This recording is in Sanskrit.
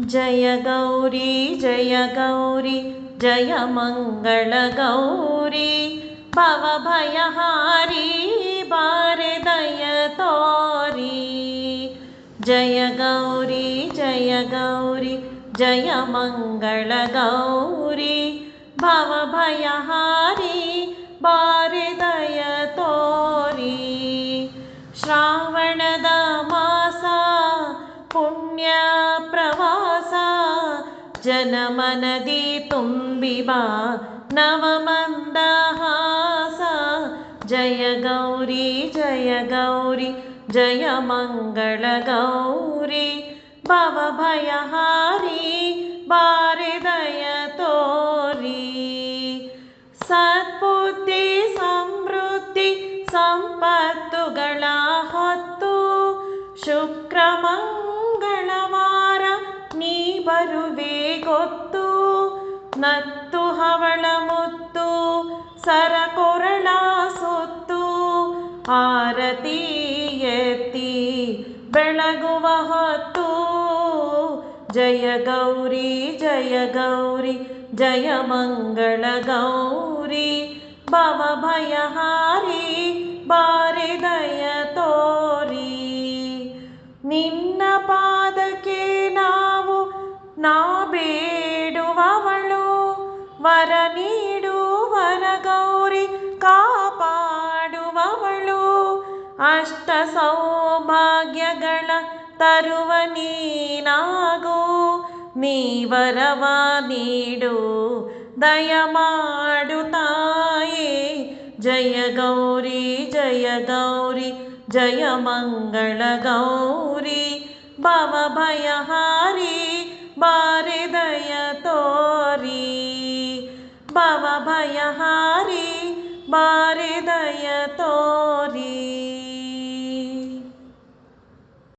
जय गौरी जय गौरी जय मङ्गलगौरी भवभयहारी बारदय तोरी। जय गौरी जय गौरी जय मङ्गलगौरी भवभयहारी बारदय तोरी। श्रावणद मास पुण्य प्रवास जनमनदि तुम्बिबा नवमन्दहास जय गौरी जय गौरी जय मङ्गलगौरी भवभयहारी बारदय तोरी सद्बुद्धि समृद्धि ಸಂಪತ್ತುಗಳ ಹೊತ್ತು ಶುಕ್ರ ನತ್ತು ಹವಳ ಮುತ್ತು ಸರಕೊರಳ ಸುತ್ತು ಆರತಿ ಎತ್ತಿ ಬೆಳಗುವ ಹೊತ್ತು ಜಯ ಗೌರಿ ಜಯ ಗೌರಿ ಜಯ ಮಂಗಳ ಗೌರಿ ಭವಭಯಹಾರಿ ಬಾರಿದಯ ತೋರಿ ನಿನ್ನ ವರ ನೀಡುವರ ಗೌರಿ ಕಾಪಾಡುವವಳು. ಅಷ್ಟ ಸೌಭಾಗ್ಯಗಳ ತರುವ ನೀನಾಗು. ನೀ ವರವ ನೀಡು, ದಯ ಮಾಡು ತಾಯೇ. ಜಯ ಗೌರಿ ಜಯ ಗೌರಿ, ಜಯ ಮಂಗಳ ಗೌರಿ. ಭವಭಯಹಾರಿ ಬಾರಿದಯ भवभयहारी भयहारी भारि दयतो